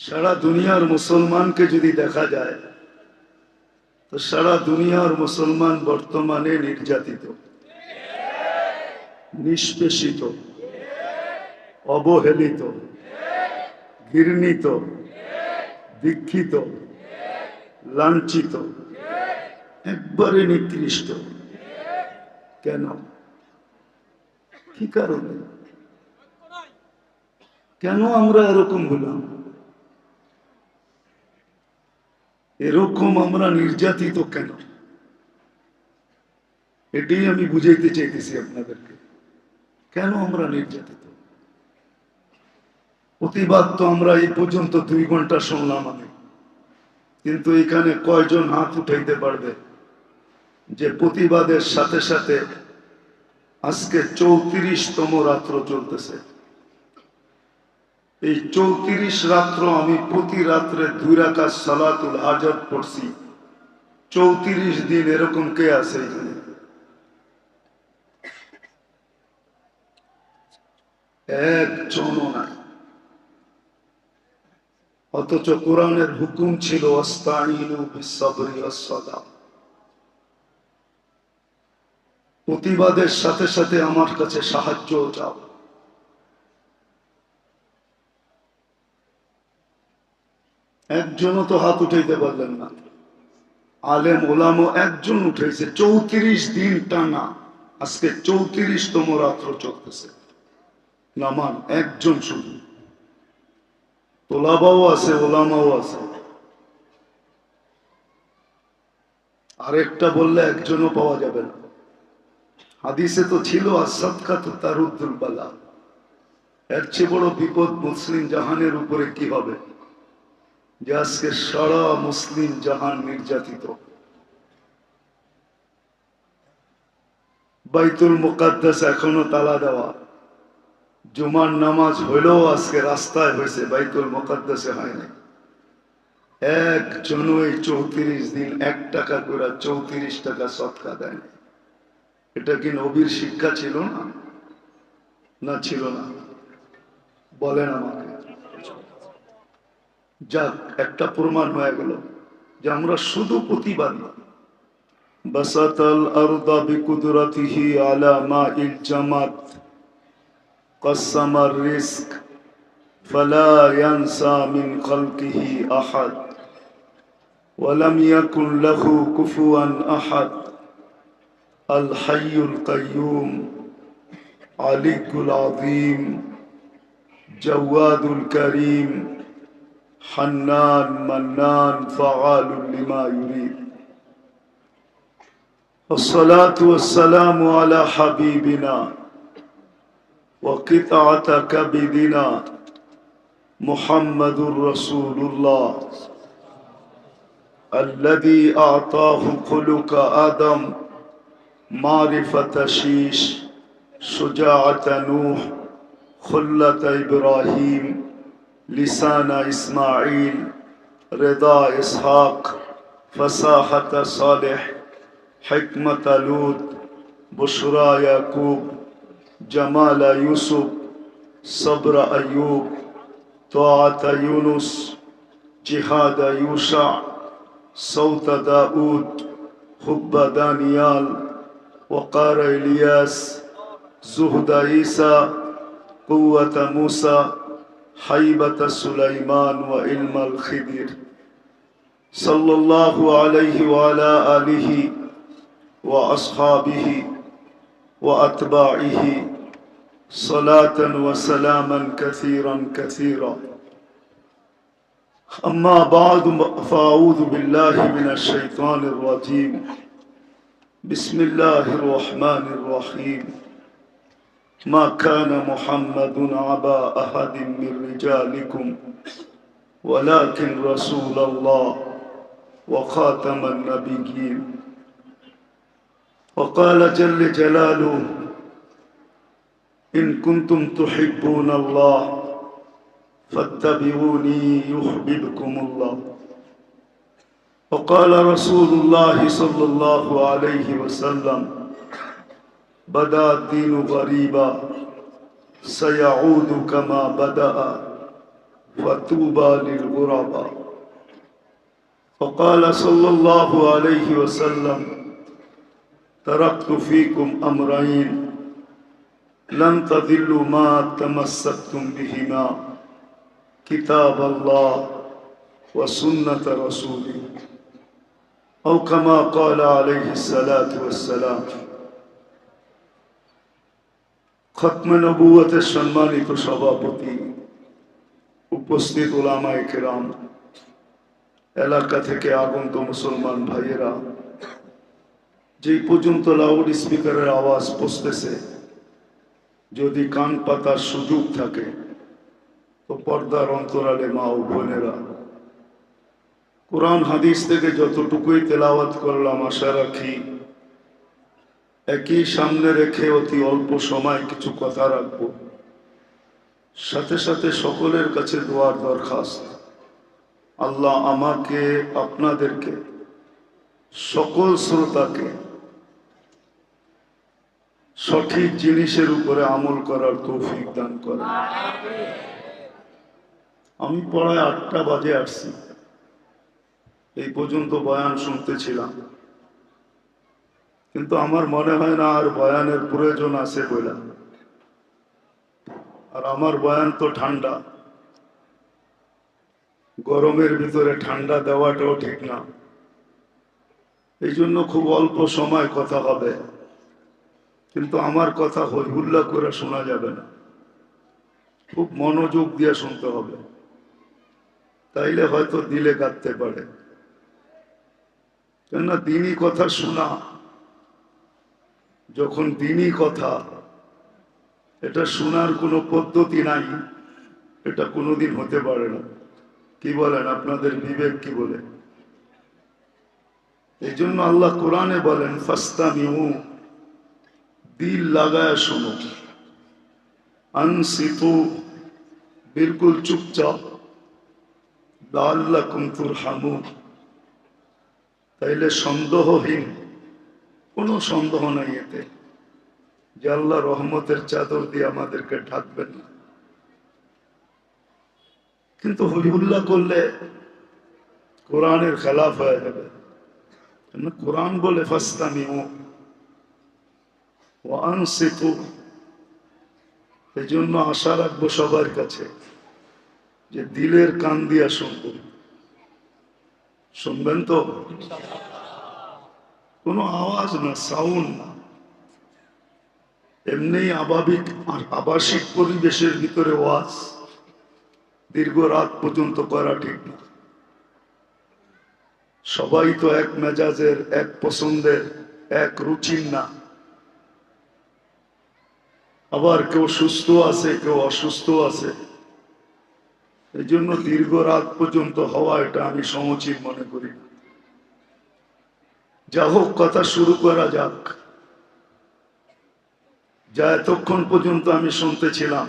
সারা দুনিয়ার মুসলমানকে যদি দেখা যায়, তো সারা দুনিয়ার মুসলমান বর্তমানে নির্যাতিত, নিষ্পেষিত, অবহেলিত, ঘৃণিত, দীক্ষিত, লাঞ্ছিত, একবারে নিকৃষ্ট। কেন? কি কারণে? কেন আমরা এরকম হলাম? এরকম আমরা নির্যাতিত কেন? এটাই আমি বুঝাইতে চাইতেছি আপনাদেরকে। কেন আমরা নির্যাতিত? প্রতিবাদ তো আমরা এই পর্যন্ত দুই ঘণ্টা শুনলাম আমি। কিন্তু এখানে কয়জন হাত উঠাইতে পারবে যে প্রতিবাদের সাথে সাথে আজকে চৌত্রিশতম রাত্র চলতেছে? এই চৌত্রিশ রাত্র আমি প্রতি রাত্রে দুই রাখা সালাতুল আজাদ পড়ছি। চৌত্রিশ দিন এরকম কে আছে এখানে? একজনও অথচ কোরআনের হুকুম ছিল প্রতিবাদের সাথে সাথে আমার কাছে সাহায্য চাও। একজনও তো হাত উঠাইতে পারলেন না। আলেম ওলামও একজন উঠেছে চৌত্রিশ দিন টানা। আজকে চৌত্রিশতম রাত্র চলতেছে। নামান একজন শুধু। তোলাবাও আছে, ওলামাও আছে। আরেকটা বললে একজনও পাওয়া যাবে না। হাদিসে তো ছিল আসাদকা তো তার উদ্দুল বালা। এর চেয়ে বড় বিপদ মুসলিম জাহানের উপরে কি হবে? যে আজকে সারা মুসলিম জাহান নির্যাতিত। বাইতুল মুকাদ্দাস এখনও তালা দেওয়া। জুমার নামাজ হইলেও আজকে রাস্তায় হয়েছে, বাইতুল মুকাদ্দাসে হয় নাই। একজন এই চৌত্রিশ দিন এক টাকা করে চৌত্রিশ টাকা সৎকা দেয় এটা কি নবীর শিক্ষা ছিল না? না ছিল না। বলেন আমাকে। যাক একটা প্রমাণ হয়ে গেল যে আমরা শুধু প্রতিবাদী বসাতাল আরদা বিকুদরতিহি আলা মা ইল জামাত قسم الرزق فلا ينسى من خلقه احد ولم يكن له كفوا احد الحي القيوم علي العظيم جواد الكريم حنان منان فعال لما يريد. والصلاة والسلام على حبيبنا وقطعة كبدنا محمد رسول الله الذي أعطاه خلق آدم معرفة شيش شجاعة نوح خلة إبراهيم. لسان إسماعيل رضا إسحاق فصاحة صالح حكمة لوط بشرى يعقوب جمال يوسف صبر أيوب طاعة يونس جهاد يوشع صوت داود حب دانيال وقار إلياس زهد عيسى قوة موسى حيبة سليمان وعلم الخضر صلى الله عليه وعلى آله وأصحابه وأتباعه صلاة وسلاما كثيرا كثيرا. أما بعد فأعوذ بالله من الشيطان الرجيم. بسم الله الرحمن الرحيم. ما كان محمد عبا أحد من رجالكم ولكن رسول الله وخاتم النبيين. وقال جل جلاله إن كنتم تحبون الله فاتبعوني يحببكم الله. وقال رسول الله صلى الله عليه وسلم بدا الدين غريبا سيعود كما بدأ فطوبى للغرباء فقال صلى الله عليه وسلم تركت فيكم أمرين لن تضلوا ما تمسكتم بهما كتاب الله وسنة رسوله أو كما قال عليه الصلاة والسلام. খতমে নবুয়তের সম্মানিত সভাপতি, উপস্থিত ওলামায় কেরাম, এলাকা থেকে আগন্ত মুসলমান ভাইয়েরা, যেই পর্যন্ত লাউড স্পিকারের আওয়াজ পৌঁছতেছে, যদি কান পাতার সুযোগ থাকে, তো পর্দার অন্তরালে মা ও বোনেরা, কোরআন হাদিস থেকে যতটুকুই তেলাওয়াত করলাম, আশা রাখি একই সামনে রেখে অতি অল্প সময় কিছু কথা রাখব। সাথে সাথে সকলের কাছে দোয়ার দরখাস্ত। আল্লাহ আমাকে, আপনাদেরকে, সকল শ্রোতাকে সঠিক জিনিসের উপরে আমল করার তৌফিক দান করে। আমি পড়ায় আটটা বাজে আসছি। এই পর্যন্ত বয়ান শুনতেছিলাম। কিন্তু আমার মনে হয় না আর বয়ানের প্রয়োজন আছে বলে আর আমার বয়ান তো ঠান্ডা। গরমের ভিতরে ঠান্ডা দেওয়াটাও ঠিক না। এই জন্য খুব অল্প সময় কথা হবে। কিন্তু আমার কথা হইহুল্লা করে শোনা যাবে না। খুব মনোযোগ দিয়ে শুনতে হবে। তাইলে হয়তো দিলে কাঁদতে পারে। কেননা দিনই কথা শোনা। যখন দিনই কথা, এটা শোনার কোনো পদ্ধতি নাই, এটা কোনোদিন হতে পারে না। কি বলেন আপনাদের বিবেক কি বলে? এই জন্য আল্লাহ কোরআনে বলেন, ফাস্তামিউ, দিল লাগায় শোনো। আনসিতু, বিলকুল চুপচাপ লাল্লাকুম তুরহামু তাইলে সন্দেহহীন কোনো সন্দেহ নাই এতে। যে আল্লাহ রহমতের চাদর দিয়ে আমাদেরকে ঢাকবেন না। কিন্তু হরিউল্লাহ করলে কোরআনের খেলাফ হয়ে যাবে। কোরআন বলে ফাস্তামি ও আনসিতু। এই জন্য আশা রাখব সবার কাছে যে দিলের কান দিয়া শুনব। শুনবেন তো? কোনো আওয়াজ না সাউন্ড না। এমনি আবাবিক আর আবাসিক পরিবেশের ভিতরে ওয়াজ দীর্ঘ রাত পর্যন্ত করা ঠিক না। সবাই তো এক মেজাজের, এক পছন্দের, এক রুচির না। আবার কেউ সুস্থ আছে, কেউ অসুস্থ আছে। এই জন্য দীর্ঘ রাত পর্যন্ত হওয়া এটা আমি সমচীন মনে করি না। যা হোক কথা শুরু করা যাক। যা এতক্ষণ পর্যন্ত আমি শুনতেছিলাম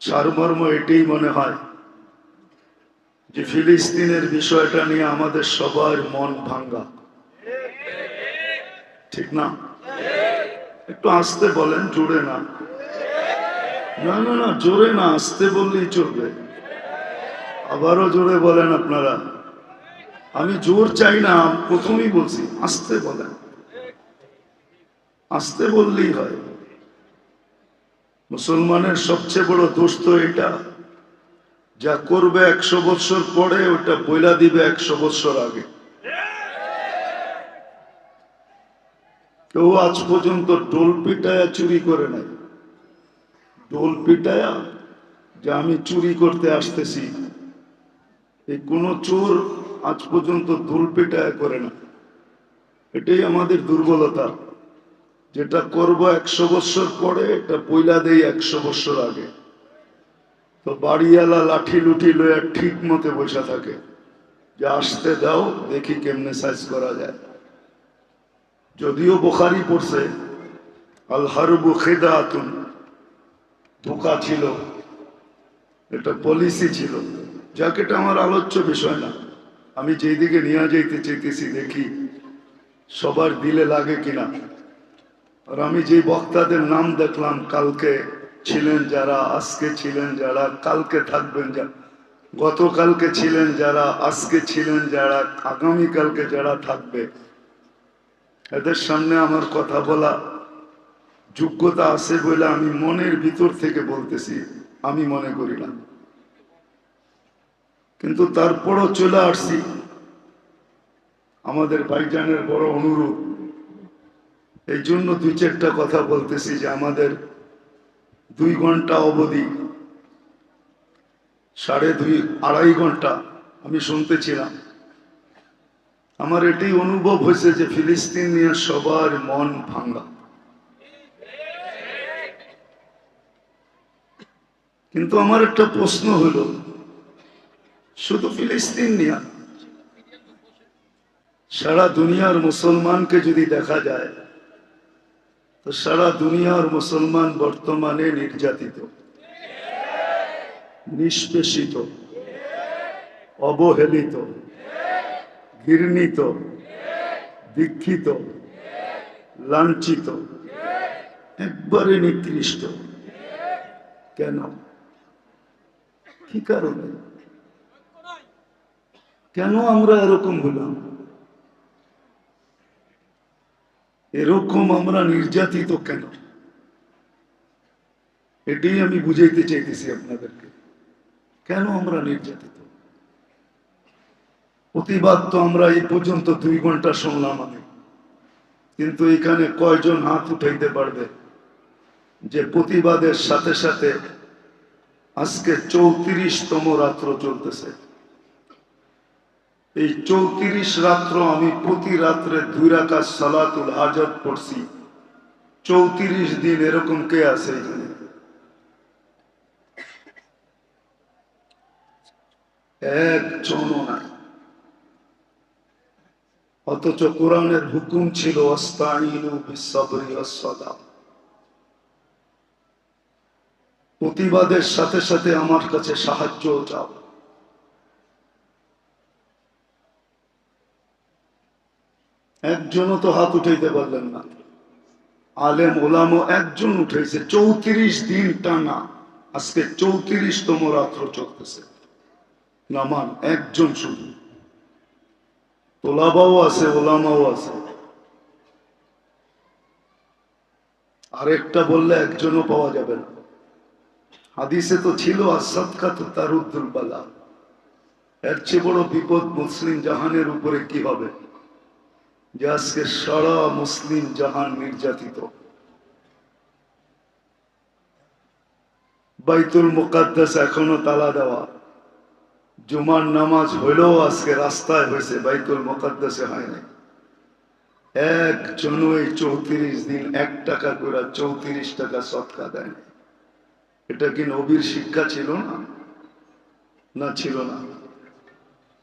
সারমর্ম এটাই মনে হয় যে ফিলিস্তিনের বিষয়টা নিয়ে আমাদের সবার মন ভাঙ্গা। ঠিক না? একটু আসতে বলেন, জোরে না। না না না, জোরে না, আসতে বললেই চলবে। আবারও জোরে বলেন আপনারা। আমি জোর চাই না, প্রথমেই বলছি, আসতে বলেন। আসতে বললেই হয়। মুসলমানের সবচেয়ে বড় দোষ তো এটা। যা করবে একশো বছর পরে, ওটা বইলা দিবে একশো বছর আগে। কেউ আজ পর্যন্ত ডোল পিটায়া চুরি করে নাই। ডোল পিটায়া যে আমি চুরি করতে আসতেছি। এই কোন চোর আজ পর্যন্ত দোল পিটায়া করে না। এটাই আমাদের দুর্বলতা। যেটা করব একশো বছর পরে, এটা পয়লা দেই একশো বছর আগে। তো বাড়িওয়ালা লাঠি লুঠি লইয়া ঠিক মতে বসে থাকে। যে আসতে দাও, দেখি কেমনে সাইজ করা যায়। যদিও বোখারি পড়ছে, আল হারবু খেদাতুন। ধোকা ছিল। এটা পলিসি ছিল। যাকে এটা আমার আলোচ্য বিষয় না। আমি যেই দিকে নিয়ে যাইতে চাইতেছি দেখি সবার দিলে লাগে কিনা। আর আমি যে বক্তাদের নাম দেখলাম, কালকে ছিলেন যারা, আজকে ছিলেন যারা, কালকে থাকবেন যা, গতকালকে ছিলেন যারা, আজকে ছিলেন যারা, আগামীকালকে যারা থাকবে, এদের সামনে আমার কথা বলা যোগ্যতা আছে বলে আমি মনের ভিতর থেকে বলতেছি, আমি মনে করি না। কিন্তু তারপরও চলে আসছি। আমাদের ভাইজানের বড় অনুরোধ। এই জন্য দুই চারটা কথা বলতেছি যে আমাদের দুই ঘণ্টা অবধি, সাড়ে দুই, আড়াই ঘণ্টা আমি শুনতেছিলাম। আমার এটাই অনুভব হয়েছে যে ফিলিস্তিন নিয়ে সবার মন ভাঙ্গা। কিন্তু আমার একটা প্রশ্ন হলো শুধু ফিলিস্তিন নিয়ে। সারা দুনিয়ার মুসলমানকে যদি দেখা যায়, তো সারা দুনিয়ার মুসলমান বর্তমানে নির্যাতিত, নিষ্পেষিত, অবহেলিত, ঘৃণিত, দীক্ষিত, লাঞ্ছিত, একবারে নিকৃষ্ট। কেন? কি কারণে? কেন আমরা এরকম হলাম? এরকম আমরা নির্যাতিত কেন? এটাই আমি বুঝাইতে চাইতেছি আপনাদেরকে। কেন আমরা নির্যাতিত? প্রতিবাদ তো আমরা এই পর্যন্ত দুই ঘণ্টা শুনলাম আমি। কিন্তু এখানে কয়জন হাত উঠাইতে পারবে যে প্রতিবাদের সাথে সাথে আজকে চৌত্রিশতম রাত্র চলতেছে? এই চৌত্রিশ রাত্র আমি প্রতি রাত্রে দুই রাখা সালাতুল আজাদ পড়ছি। চৌত্রিশ দিন এরকম কে আছে এখানে? একজনও নাই। অথচ কোরআনের হুকুম ছিল প্রতিবাদের সাথে সাথে আমার কাছে সাহায্য চাও। একজনও তো হাত উঠাইতে পারলেন না। আলেম ওলামও একজন উঠেছে চৌত্রিশ দিন টানা। আজকে চৌত্রিশতম রাত্র চলতেছে। নামান, একজন শুধু। তোলাবাও আছে, ওলামাও আছে। আরেকটা বললে একজনও পাওয়া যাবে না। হাদিসে তো ছিল তার বালা। এর চেয়ে বড় বিপদ মুসলিম জাহানের উপরে কি হবে? যে আজকে সারা মুসলিম জাহান নির্যাতিত। বাইতুল মুকাদ্দাস এখনও তালা দেওয়া। জুমার নামাজ হইলেও আজকে রাস্তায় হয়েছে, বাইতুল মুকাদ্দাসে হয় নাই। একজন এই চৌত্রিশ দিন এক টাকা করে চৌত্রিশ টাকা সৎকা দেয় এটা কি নবীর শিক্ষা ছিল না? না ছিল না।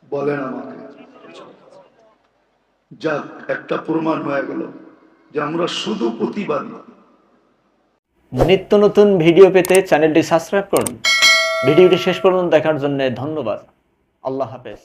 বলেন আমাকে। যাক, একটা প্রমাণ হয়ে গেল যে আমরা শুধু প্রতিবাদী। নিত্য নতুন ভিডিও পেতে চ্যানেলটি সাবস্ক্রাইব করুন। ভিডিওটি শেষ পর্যন্ত দেখার জন্য ধন্যবাদ। আল্লাহ হাফেজ।